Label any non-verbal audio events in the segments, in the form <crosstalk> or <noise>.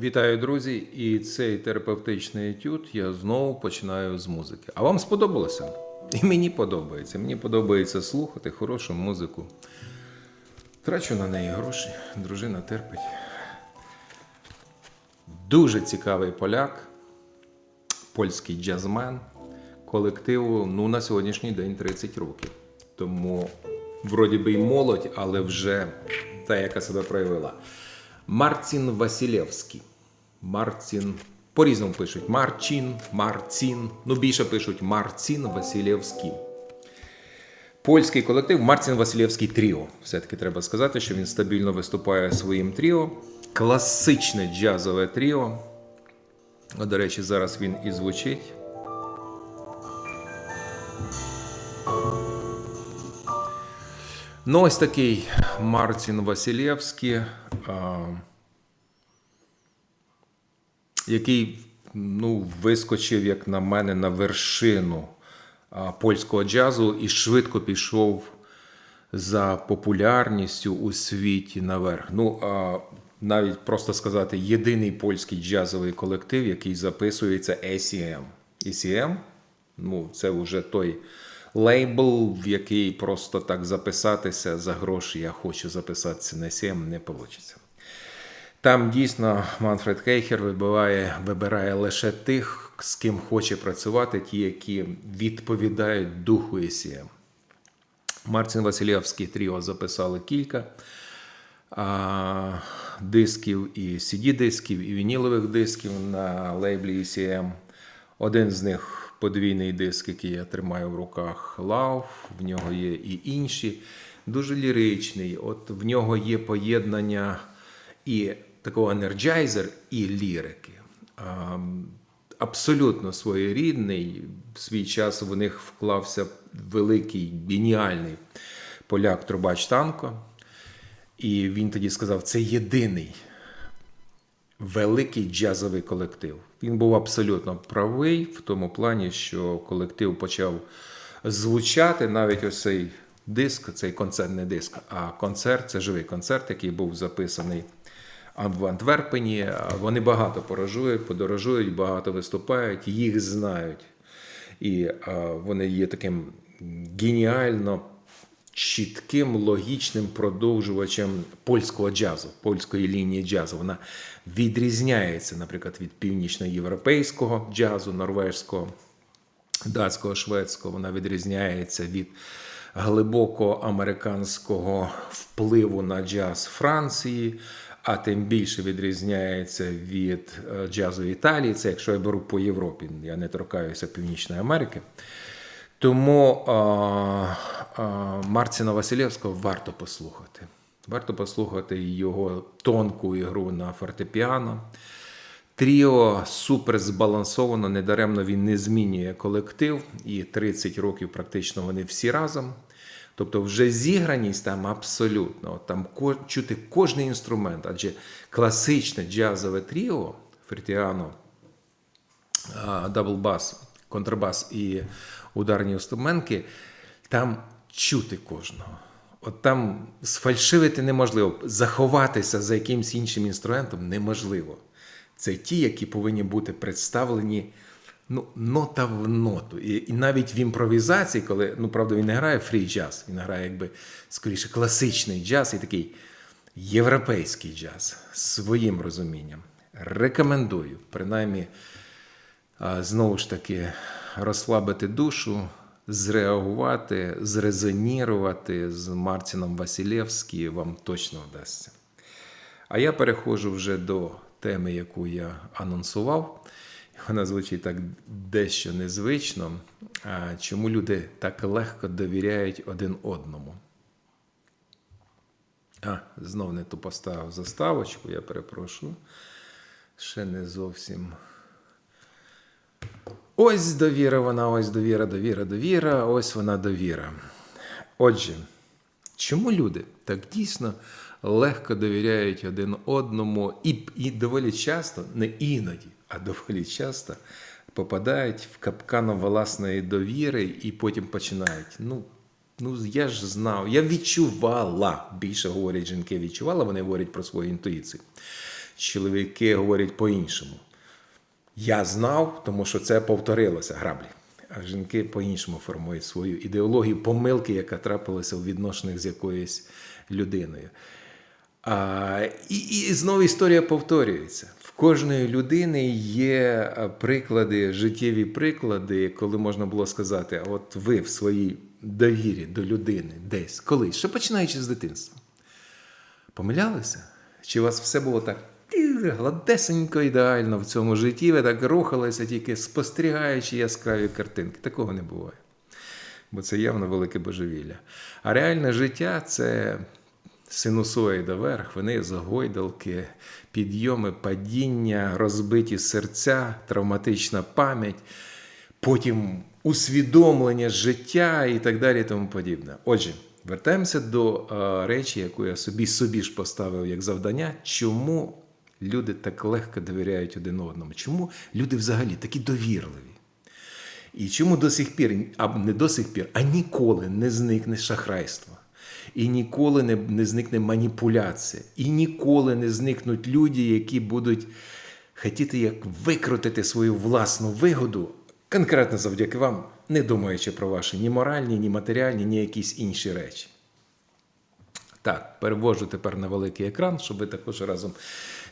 Вітаю, друзі! І цей терапевтичний етюд я знову починаю з музики. А вам сподобалося? І мені подобається. Мені подобається слухати хорошу музику. Трачу на неї гроші, дружина терпить. Дуже цікавий поляк, польський джазмен, колективу ну, на сьогоднішній день 30 років. Тому, вроді би, й молодь, але вже та, яка себе проявила. Марцін Василєвський. Марцін. По-різному пишуть Марчин, Марцін. Ну, більше пишуть Марцін Василєвський. Польський колектив Марцін Василєвський Тріо. Все-таки треба сказати, що він стабільно виступає своїм тріо. Класичне джазове тріо. До речі, зараз він і звучить. Ну, ось такий Марцін Василєвський, який ну, вискочив, як на мене, на вершину польського джазу і швидко пішов за популярністю у світі наверх. Ну, навіть просто сказати, єдиний польський джазовий колектив, який записується ACM. ACM, ну, це вже той лейбл, в який просто так записатися за гроші, я хочу записатися на ACM, не вийде. Там дійсно Манфред Хейхер вибирає, вибирає лише тих, з ким хоче працювати, ті, які відповідають духу ACM. Марцин Васильєвський тріо записали кілька а, дисків, і CD-дисків, і вінілових дисків на лейблі ECM. Один з них подвійний диск, який я тримаю в руках, Love, в нього є і інші. Дуже ліричний. От в нього є поєднання і такого енерджайзер, і лірики. Абсолютно своєрідний. В свій час в них вклався великий геніальний поляк Трубач Танко. І він тоді сказав: це єдиний великий джазовий колектив. Він був абсолютно правий в тому плані, що колектив почав звучати навіть ось цей диск, цей концертний диск. А концерт це живий концерт, який був записаний в Антверпені. Вони багато поражують, подорожують, багато виступають, їх знають. І вони є таким геніально чітким логічним продовжувачем польського джазу, польської лінії джазу. Вона відрізняється, наприклад, від північноєвропейського джазу, норвежського, датського, шведського. Вона відрізняється від глибоко американського впливу на джаз Франції. А тим більше відрізняється від джазу Італії. Це якщо я беру по Європі, я не торкаюся Північної Америки. Тому а, а, Марціна Василєвського варто послухати. Варто послухати його тонку ігру на фортепіано. Тріо супер збалансовано, недаремно він не змінює колектив, і 30 років практично вони всі разом. Тобто, вже зіграність там абсолютно. Там чути кожний інструмент, адже класичне джазове тріо, фортепіано, даблбас, контрабас і ударні інструменти, там чути кожного. От там сфальшивити неможливо, заховатися за якимось іншим інструментом неможливо. Це ті, які повинні бути представлені ну, нота в ноту. І, і навіть в імпровізації, коли, ну, правда, він не грає фрі джаз, він грає якби скоріше класичний джаз і такий європейський джаз своїм розумінням. Рекомендую, принаймні, знову ж таки, розслабити душу, зреагувати, зрезонірувати з Мартіном Василєвським вам точно вдасться. А я переходжу вже до теми, яку я анонсував. Вона звучить так дещо незвично. Чому люди так легко довіряють один одному? А, знов не ту поставив заставочку, я перепрошую. Ще не зовсім. Ось довіра вона, ось довіра, довіра, довіра, ось вона довіра. Отже, чому люди так дійсно легко довіряють один одному і, і доволі часто, не іноді, а доволі часто попадають в капкан власної довіри і потім починають. Ну, ну я ж знав, я відчувала, більше говорять жінки, відчувала, вони говорять про свою інтуїцію чоловіки говорять по-іншому. Я знав, тому що це повторилося граблі. А жінки по-іншому формують свою ідеологію помилки, яка трапилася у відношеннях з якоюсь людиною. А, і, і знову історія повторюється. В кожної людини є приклади, життєві приклади, коли можна було сказати: от ви в своїй довірі до людини десь колись, що починаючи з дитинства, помилялися? Чи у вас все було так тир, гладесенько, ідеально в цьому житті? Ви так рухалися, тільки спостерігаючи яскраві картинки? Такого не буває. Бо це явно велике божевілля. А реальне життя це синусоїда вверх, вниз, гойдалки, підйоми, падіння, розбиті серця, травматична пам'ять, потім усвідомлення життя і так далі. і тому подібне. Отже, вертаємося до е, речі, яку я собі собі ж поставив як завдання, чому люди так легко довіряють один одному? Чому люди взагалі такі довірливі? І чому до сих пір, а не до сих пір, а ніколи не зникне шахрайство, і ніколи не, не зникне маніпуляція, і ніколи не зникнуть люди, які будуть хотіти як викрутити свою власну вигоду, конкретно завдяки вам, не думаючи про ваші ні моральні, ні матеріальні, ні якісь інші речі. Так, перевожу тепер на великий екран, щоб ви також разом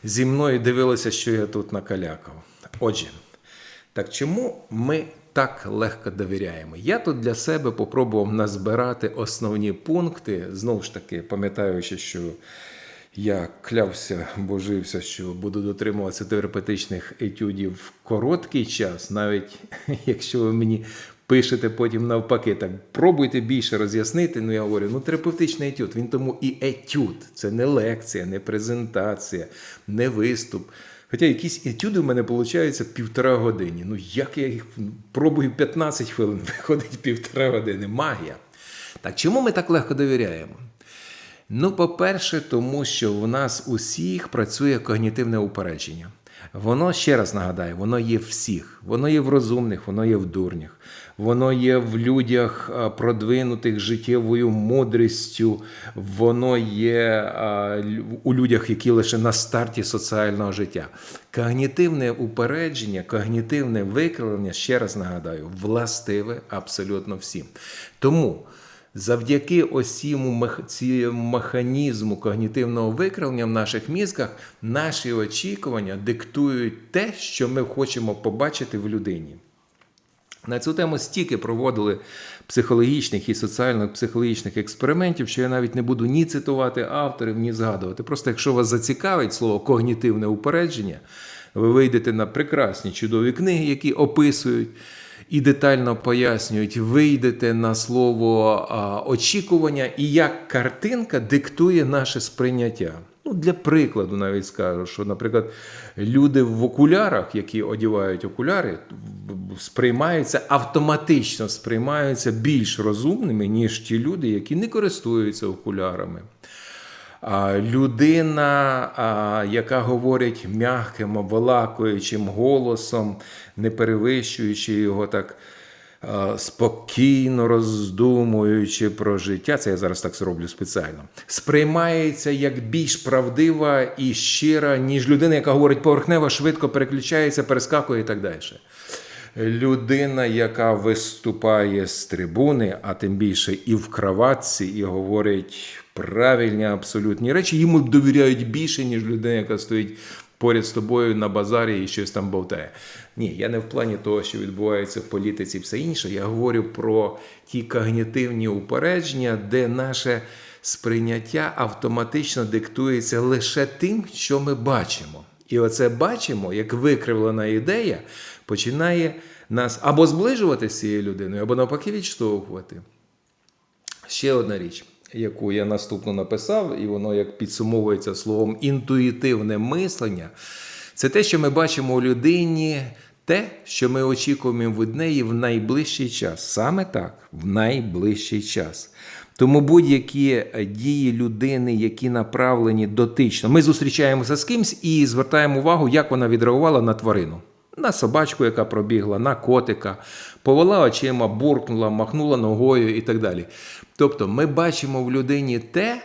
зі мною дивилися, що я тут накалякав. Отже, так чому ми так легко довіряємо? Я тут для себе попробував назбирати основні пункти, знову ж таки, пам'ятаючи, що я клявся, божився, що буду дотримуватися терапевтичних етюдів в короткий час, навіть <laughs> якщо ви мені пишете потім навпаки, так пробуйте більше роз'яснити. Ну я говорю, ну терапевтичний етюд, він тому і етюд. Це не лекція, не презентація, не виступ. Хоча якісь етюди в мене виходить півтора години. Ну як я їх пробую 15 хвилин, <laughs> виходить півтора години. Магія. Так чому ми так легко довіряємо? Ну, по-перше, тому що в нас усіх працює когнітивне упередження. Воно, ще раз нагадаю, воно є всіх. Воно є в розумних, воно є в дурнях, воно є в людях продвинутих життєвою мудрістю, воно є у людях, які лише на старті соціального життя. Когнітивне упередження, когнітивне викривлення, ще раз нагадаю, властиве абсолютно всім. Тому. Завдяки ось цьому цьому механізму когнітивного викривлення в наших мізках наші очікування диктують те, що ми хочемо побачити в людині. На цю тему стільки проводили психологічних і соціально-психологічних експериментів, що я навіть не буду ні цитувати авторів, ні згадувати. Просто якщо вас зацікавить слово когнітивне упередження, ви вийдете на прекрасні чудові книги, які описують і детально пояснюють, вийдете на слово очікування і як картинка диктує наше сприйняття. Ну, для прикладу навіть скажу, що, наприклад, люди в окулярах, які одягають окуляри, сприймаються автоматично сприймаються більш розумними, ніж ті люди, які не користуються окулярами. А, Людина, яка говорить м'яким, обволакуючим голосом, не перевищуючи його так спокійно роздумуючи про життя, це я зараз так зроблю спеціально, сприймається як більш правдива і щира, ніж людина, яка говорить поверхнево, швидко переключається, перескакує і так далі. Людина, яка виступає з трибуни, а тим більше і в краватці, і говорить правильні абсолютні речі, йому довіряють більше, ніж людина, яка стоїть поряд з тобою на базарі і щось там болтає. Ні, я не в плані того, що відбувається в політиці, і все інше. Я говорю про ті когнітивні упередження, де наше сприйняття автоматично диктується лише тим, що ми бачимо. І оце бачимо, як викривлена ідея починає нас або зближувати з цією людиною, або навпаки відштовхувати. Ще одна річ, яку я наступно написав, і воно як підсумовується словом інтуїтивне мислення, це те, що ми бачимо у людині, те, що ми очікуємо від неї в найближчий час. Саме так, в найближчий час. Тому будь-які е, дії людини, які направлені дотично, ми зустрічаємося з кимсь і звертаємо увагу, як вона відреагувала на тварину. На собачку, яка пробігла, на котика, повела очима, буркнула, махнула ногою і так далі. Тобто ми бачимо в людині те,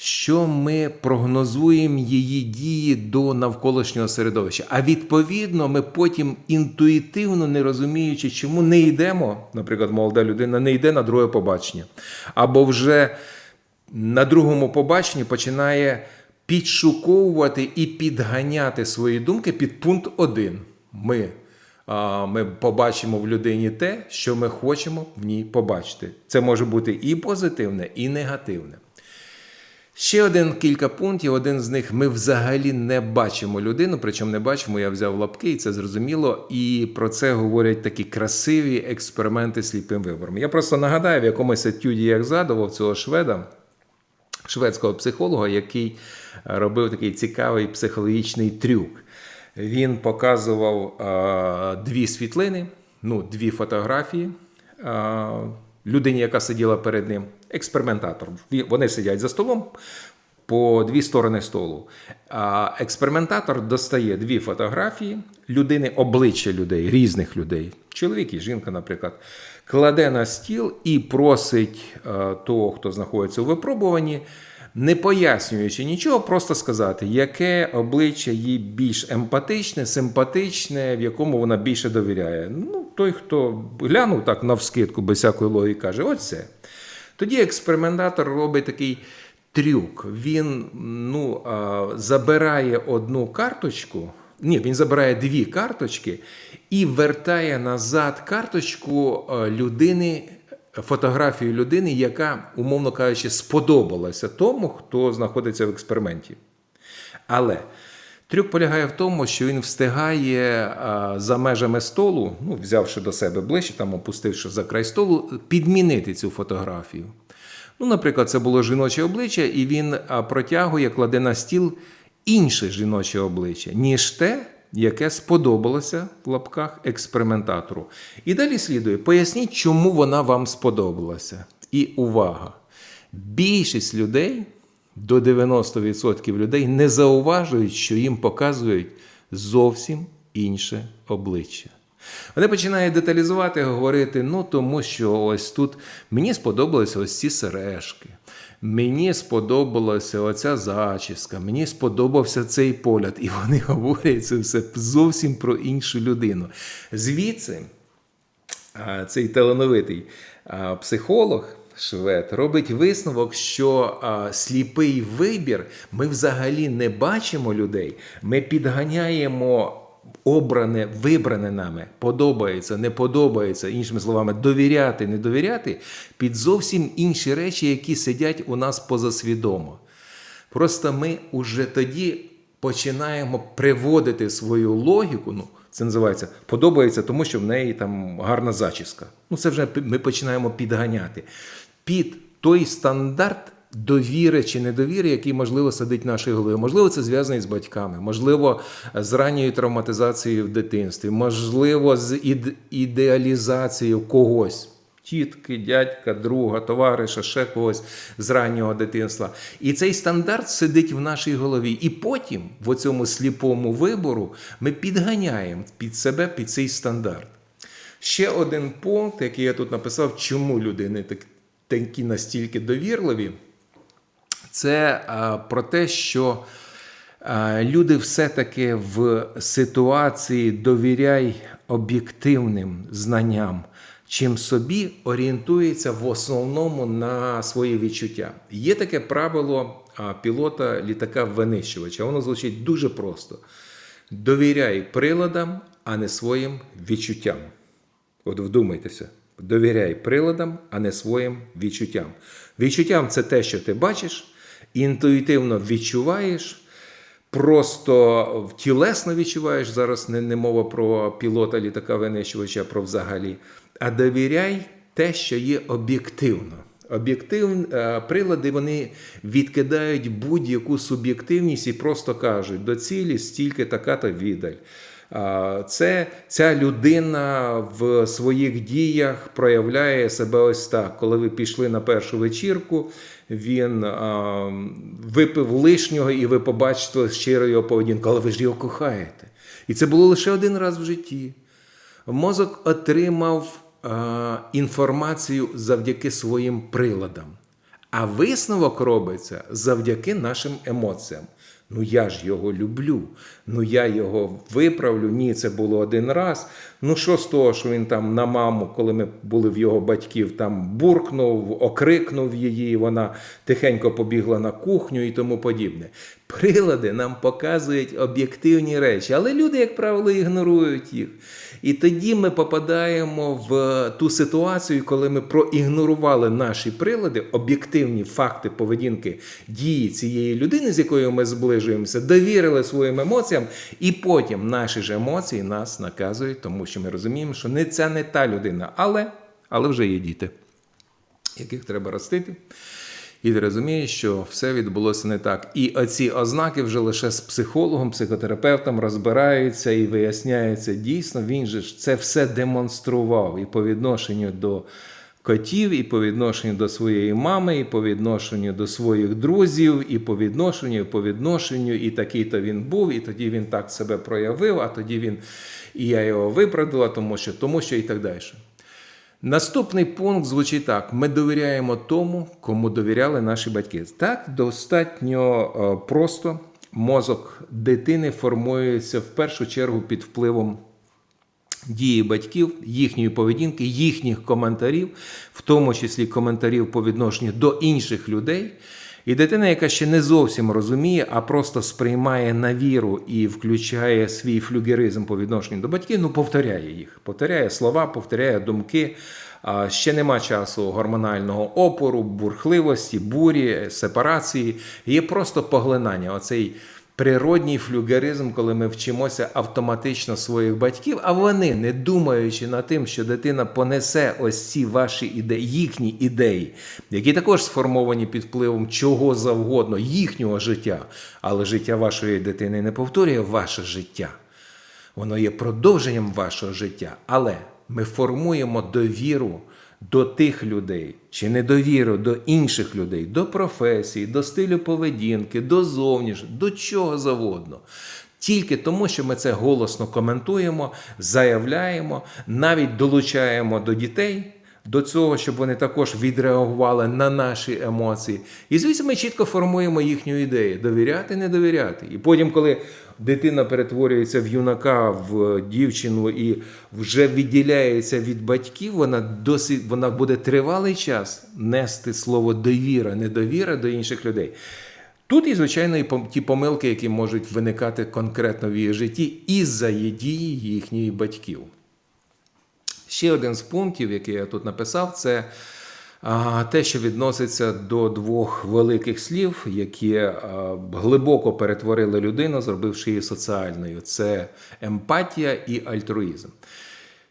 що ми прогнозуємо її дії до навколишнього середовища. А відповідно, ми потім інтуїтивно, не розуміючи, чому не йдемо, наприклад, молода людина не йде на друге побачення, або вже на другому побаченні починає підшуковувати і підганяти свої думки під пункт 1. Ми, ми побачимо в людині те, що ми хочемо в ній побачити. Це може бути і позитивне, і негативне. Ще один кілька пунктів. Один з них ми взагалі не бачимо людину, причому не бачимо, я взяв лапки, і це зрозуміло. І про це говорять такі красиві експерименти сліпим вибором. Я просто нагадаю, в якомусь етюді я згадував цього шведа, шведського психолога, який е, робив такий цікавий психологічний трюк. Він показував е, дві світлини, ну, дві фотографії е, людині, яка сиділа перед ним, експериментатор. Вони сидять за столом по дві сторони столу. А експериментатор достає дві фотографії людини, обличчя людей, різних людей, чоловік і жінка, наприклад, кладе на стіл і просить е, того, хто знаходиться у випробуванні, не пояснюючи нічого, просто сказати, яке обличчя їй більш емпатичне, симпатичне, в якому вона більше довіряє. Ну, той, хто глянув так навскидку, без всякої логіки, каже: ось це. Тоді експериментатор робить такий трюк. Він ну, забирає одну карточку. Ні, він забирає дві карточки і вертає назад карточку людини, фотографію людини, яка, умовно кажучи, сподобалася тому, хто знаходиться в експерименті. Але трюк полягає в тому, що він встигає за межами столу, ну, взявши до себе ближче, там опустивши за край столу, підмінити цю фотографію. Ну, наприклад, це було жіноче обличчя, і він протягує, кладе на стіл інше жіноче обличчя, ніж те, яке сподобалося в лапках експериментатору. І далі слідує: поясніть, чому вона вам сподобалася. І увага! Більшість людей до 90% людей не зауважують, що їм показують зовсім інше обличчя. Вони починають деталізувати, говорити: ну тому що ось тут мені сподобалися ось ці сережки, мені сподобалася оця зачіска, мені сподобався цей погляд. І вони <laughs> говорять це все зовсім про іншу людину. Звідси цей талановитий психолог. Швед робить висновок, що а, сліпий вибір ми взагалі не бачимо людей. Ми підганяємо обране, вибране нами, подобається, не подобається, іншими словами, довіряти, не довіряти під зовсім інші речі, які сидять у нас позасвідомо. Просто ми уже тоді починаємо приводити свою логіку. Ну, це називається подобається, тому що в неї там гарна зачіска. Ну, це вже ми починаємо підганяти під той стандарт довіри чи недовіри, який, можливо, сидить в нашій голові. Можливо, це зв'язано з батьками, можливо, з ранньою травматизацією в дитинстві, можливо, з іде- ідеалізацією когось. Тітки, дядька, друга, товариша, ще когось з раннього дитинства. І цей стандарт сидить в нашій голові. І потім, в цьому сліпому вибору, ми підганяємо під себе під цей стандарт. Ще один пункт, який я тут написав, чому людини так, такі настільки довірливі, це про те, що люди все-таки в ситуації довіряй об'єктивним знанням, чим собі орієнтується в основному на свої відчуття. Є таке правило пілота літака винищувача. Воно звучить дуже просто: довіряй приладам, а не своїм відчуттям. От вдумайтеся, довіряй приладам, а не своїм відчуттям. Відчуттям це те, що ти бачиш, інтуїтивно відчуваєш, просто тілесно відчуваєш. Зараз не, не мова про пілота літака винищувача, про взагалі. А довіряй те, що є об'єктивно. Об'єктивні е, прилади вони відкидають будь-яку суб'єктивність і просто кажуть, до цілі стільки така-то віддаль. Це ця людина в своїх діях проявляє себе ось так. Коли ви пішли на першу вечірку, він а, випив лишнього, і ви побачите щиро його поведінку, але ви ж його кохаєте. І це було лише один раз в житті. Мозок отримав а, інформацію завдяки своїм приладам. А висновок робиться завдяки нашим емоціям. Ну я ж його люблю. Ну я його виправлю. Ні, це було один раз. Ну що з того, що він там на маму, коли ми були в його батьків, там буркнув, окрикнув її, вона тихенько побігла на кухню і тому подібне. Прилади нам показують об'єктивні речі, але люди, як правило, ігнорують їх. І тоді ми попадаємо в ту ситуацію, коли ми проігнорували наші прилади, об'єктивні факти поведінки дії цієї людини, з якою ми зближуємося, довірили своїм емоціям, і потім наші ж емоції нас наказують, тому що ми розуміємо, що не це не та людина, але, але вже є діти, яких треба ростити. І ти розумієш, що все відбулося не так. І оці ознаки вже лише з психологом, психотерапевтом розбираються і виясняється дійсно, він же ж це все демонстрував і по відношенню до котів, і по відношенню до своєї мами, і по відношенню до своїх друзів, і по відношенню, і по відношенню, і такий-то він був, і тоді він так себе проявив, а тоді він і я його виправдала, тому що, тому що і так далі. Наступний пункт звучить так: ми довіряємо тому, кому довіряли наші батьки. Так, достатньо е, просто мозок дитини формується в першу чергу під впливом дії батьків, їхньої поведінки, їхніх коментарів, в тому числі коментарів по відношенню до інших людей. І дитина, яка ще не зовсім розуміє, а просто сприймає на віру і включає свій флюгеризм по відношенню до батьків, ну повторяє їх, повторяє слова, повторяє думки. Ще нема часу гормонального опору, бурхливості, бурі, сепарації. Є просто поглинання. Оцей природній флюгеризм, коли ми вчимося автоматично своїх батьків, а вони, не думаючи над тим, що дитина понесе ось ці ваші ідеї, їхні ідеї, які також сформовані під впливом чого завгодно, їхнього життя, але життя вашої дитини не повторює ваше життя. Воно є продовженням вашого життя, але ми формуємо довіру до тих людей, чи недовіру до інших людей, до професії, до стилю поведінки, до зовнішнього, до чого завгодно. Тільки тому, що ми це голосно коментуємо, заявляємо, навіть долучаємо до дітей. До цього, щоб вони також відреагували на наші емоції. І звісно, ми чітко формуємо їхню ідею: довіряти, не довіряти. І потім, коли дитина перетворюється в юнака, в дівчину і вже відділяється від батьків, вона досить вона буде тривалий час нести слово довіра, недовіра до інших людей. Тут і, звичайно, і ті помилки, які можуть виникати конкретно в її житті із-за її дії їхніх батьків. Ще один з пунктів, який я тут написав, це те, що відноситься до двох великих слів, які глибоко перетворили людину, зробивши її соціальною. Це емпатія і альтруїзм.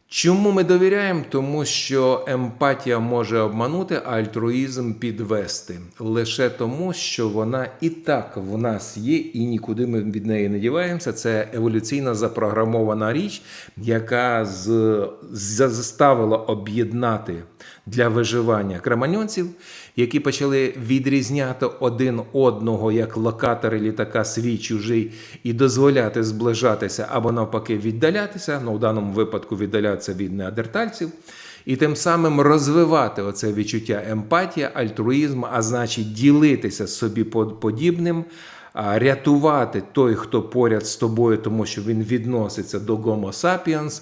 Чому ми довіряємо? Тому що емпатія може обманути, а альтруїзм підвести лише тому, що вона і так в нас є, і нікуди ми від неї не діваємося. Це еволюційно запрограмована річ, яка з, заставила об'єднати для виживання креманьонців, які почали відрізняти один одного як локатори літака свій чужий і дозволяти зближатися або навпаки віддалятися. Ну, в даному випадку віддалятися від неандертальців. І тим самим розвивати оце відчуття емпатія, альтруїзм, а значить, ділитися собі подібним, рятувати той, хто поряд з тобою, тому що він відноситься до Homo sapiens,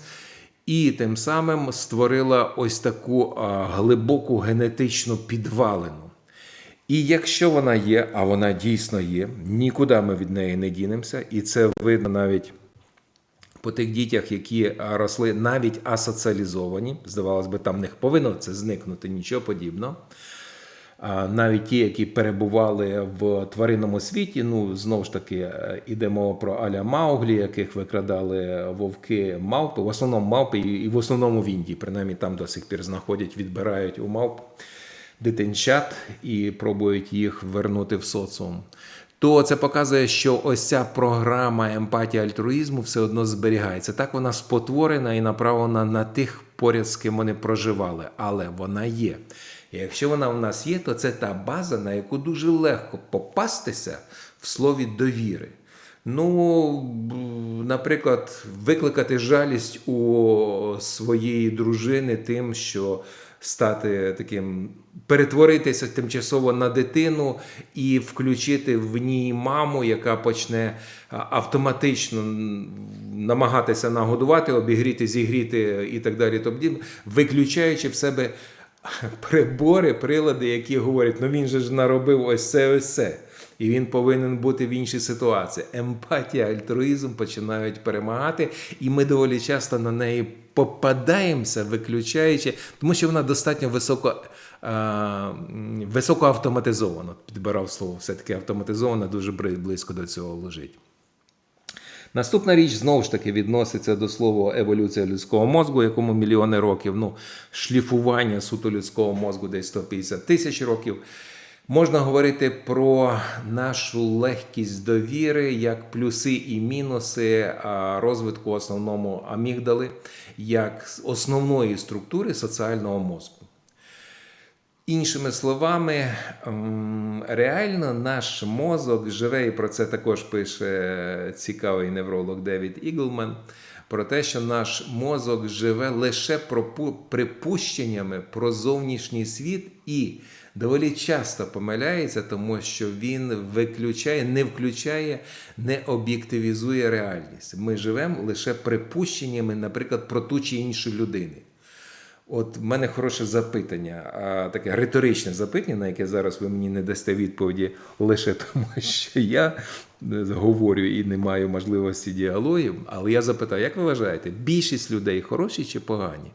і тим самим створила ось таку глибоку генетичну підвалину. І якщо вона є, а вона дійсно є, нікуди ми від неї не дінемося, і це видно навіть по тих дітях, які росли навіть асоціалізовані, здавалось би, там них повинно це зникнути, нічого подібного. Навіть ті, які перебували в тваринному світі, ну знову ж таки йде мова про Аля Мауглі, яких викрадали вовки мавпи, в основному мавпи, і в основному в Індії, принаймні там до сих пір знаходять, відбирають у мавп дитинчат і пробують їх вернути в соціум. То це показує, що ось ця програма емпатії альтруїзму все одно зберігається. Так вона спотворена і направлена на тих поряд, з ким вони проживали, але вона є. Якщо вона в нас є, то це та база, на яку дуже легко попастися в слові довіри. Ну, наприклад, викликати жалість у своєї дружини тим, що стати таким, перетворитися тимчасово на дитину і включити в ній маму, яка почне автоматично намагатися нагодувати, обігріти, зігріти і так далі. Тобто, виключаючи в себе прибори, прилади, які говорять, ну він же ж наробив ось це, ось це. І він повинен бути в іншій ситуації. Емпатія, альтруїзм починають перемагати, і ми доволі часто на неї попадаємося, виключаючи, тому що вона достатньо високо, е, високо автоматизована. Підбирав слово, все-таки автоматизована дуже близько до цього лежить. Наступна річ знову ж таки відноситься до слова еволюція людського мозку, якому мільйони років, ну, шліфування суто людського мозку десь 150 тисяч років. Можна говорити про нашу легкість довіри, як плюси і мінуси розвитку основному амігдали, як основної структури соціального мозку. Іншими словами, реально наш мозок живе, і про це також пише цікавий невролог Девід Іглман, про те, що наш мозок живе лише припущеннями про зовнішній світ і доволі часто помиляється, тому що він виключає, не включає, не об'єктивізує реальність. Ми живемо лише припущеннями, наприклад, про ту чи іншу людину. От в мене хороше запитання, таке риторичне запитання, на яке зараз ви мені не дасте відповіді лише тому, <laughs> що я е, говорю і не маю можливості діалогів. Але я запитаю, як ви вважаєте, більшість людей хороші чи погані?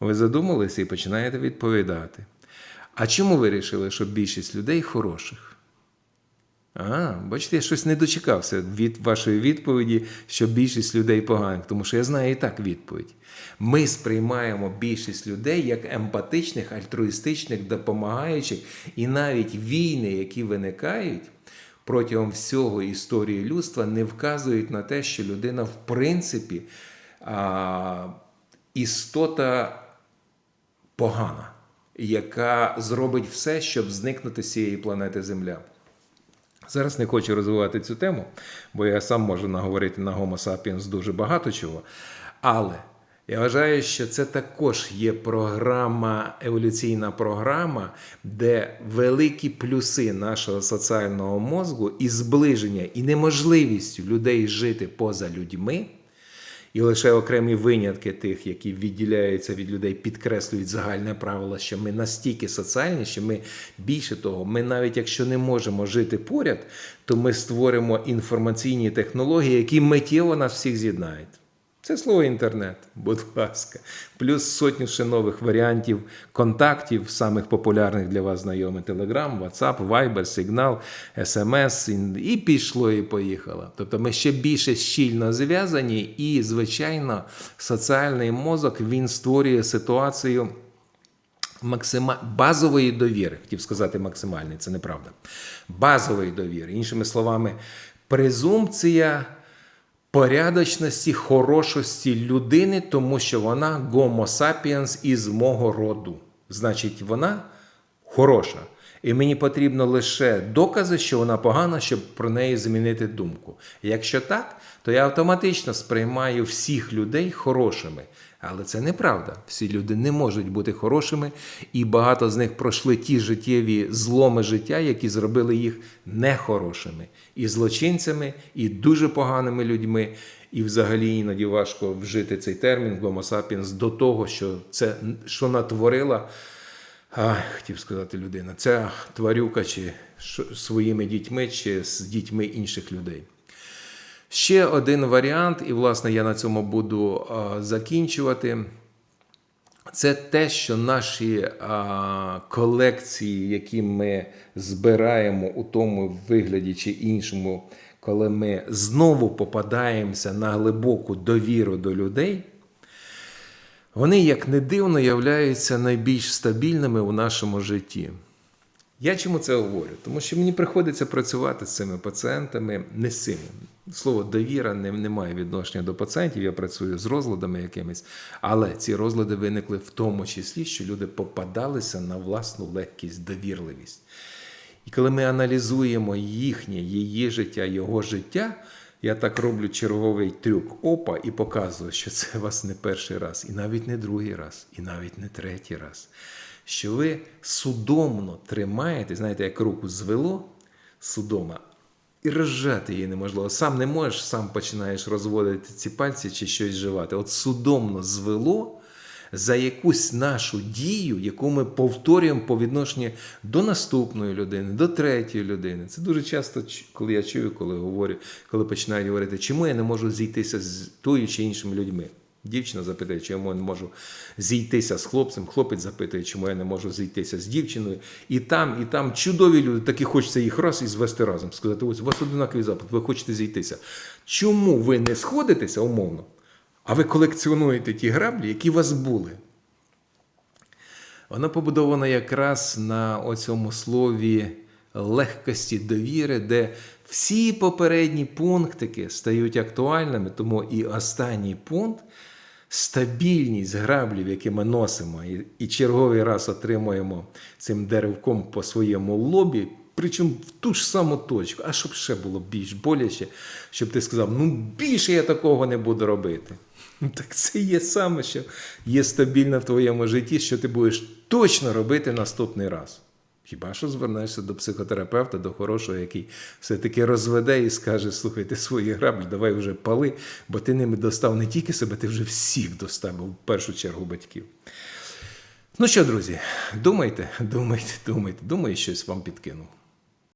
Ви задумалися і починаєте відповідати. А чому ви вирішили, що більшість людей хороших? А, бачите, я щось не дочекався від вашої відповіді, що більшість людей поганих, тому що я знаю і так відповідь. Ми сприймаємо більшість людей як емпатичних, альтруїстичних, допомагаючих, і навіть війни, які виникають протягом всього історії людства, не вказують на те, що людина в принципі а, істота погана, яка зробить все, щоб зникнути з цієї планети Земля. Зараз не хочу розвивати цю тему, бо я сам можу наговорити на Homo sapiens дуже багато чого. Але я вважаю, що це також є програма, еволюційна програма, де великі плюси нашого соціального мозку і зближення, і неможливістю людей жити поза людьми. І лише окремі винятки тих, які відділяються від людей, підкреслюють загальне правило, що ми настільки соціальні, що ми більше того, ми навіть якщо не можемо жити поряд, то ми створимо інформаційні технології, які миттєво нас всіх з'єднають. Це слово інтернет, будь ласка, плюс сотню ще нових варіантів контактів, самих популярних для вас знайомих Telegram, WhatsApp, Viber, Signal, SMS, і пішло, і поїхало. Тобто ми ще більше щільно зв'язані, і, звичайно, соціальний мозок він створює ситуацію максима... базової довіри. Хотів сказати максимальний, це неправда. Базової довіри. Іншими словами, презумпція порядочності, хорошості людини, тому що вона гомо сапіенс із мого роду. Значить, вона хороша. І мені потрібно лише докази, що вона погана, щоб про неї змінити думку. Якщо так, то я автоматично сприймаю всіх людей хорошими. Але це неправда. Всі люди не можуть бути хорошими, і багато з них пройшли ті життєві зломи життя, які зробили їх нехорошими, і злочинцями, і дуже поганими людьми. І взагалі іноді важко вжити цей термін Homo sapiens до того, що це що натворила. А, хотів сказати людина, ця тварюка чи своїми дітьми, чи з дітьми інших людей. Ще один варіант, і власне я на цьому буду закінчувати. Це те, що наші а, колекції, які ми збираємо у тому вигляді чи іншому, коли ми знову попадаємося на глибоку довіру до людей, вони, як не дивно, являються найбільш стабільними у нашому житті. Я чому це говорю? Тому що мені приходиться працювати з цими пацієнтами не з цими. Слово довіра не, не має відношення до пацієнтів, я працюю з розладами якимись, але ці розлади виникли в тому числі, що люди попадалися на власну легкість, довірливість. І коли ми аналізуємо їхнє, її життя, його життя, я так роблю черговий трюк опа і показую, що це вас не перший раз, і навіть не другий раз, і навіть не третій раз. Що ви судомно тримаєте, знаєте, як руку звело судома, і розжати її неможливо. Сам не можеш, сам починаєш розводити ці пальці чи щось живати. От судомно звело за якусь нашу дію, яку ми повторюємо по відношенню до наступної людини, до третьої людини. Це дуже часто, коли я чую, коли говорю, коли починають говорити, чому я не можу зійтися з тою чи іншими людьми. Дівчина запитує, чому я не можу зійтися з хлопцем. Хлопець запитує, чому я не можу зійтися з дівчиною. І там, і там чудові люди, такі хочеться їх раз і звести разом. Сказати, ось у вас одинаковий запит, ви хочете зійтися. Чому ви не сходитеся умовно? А ви колекціонуєте ті граблі, які у вас були. Вона побудована якраз на оцьому слові легкості довіри, де всі попередні пунктики стають актуальними, тому і останній пункт стабільність граблів, які ми носимо, і, і черговий раз отримуємо цим деревком по своєму лобі. Причому в ту ж саму точку, а щоб ще було більш боляче, щоб ти сказав, ну більше я такого не буду робити. Ну, Так це є саме, що є стабільно в твоєму житті, що ти будеш точно робити наступний раз. Хіба що звернешся до психотерапевта, до хорошого, який все-таки розведе і скаже: слухай, ти свої граблі, давай вже пали, бо ти ними достав не тільки себе, ти вже всіх достав, в першу чергу батьків. Ну що, друзі, думайте, думайте, думайте, думаю, щось вам підкинув.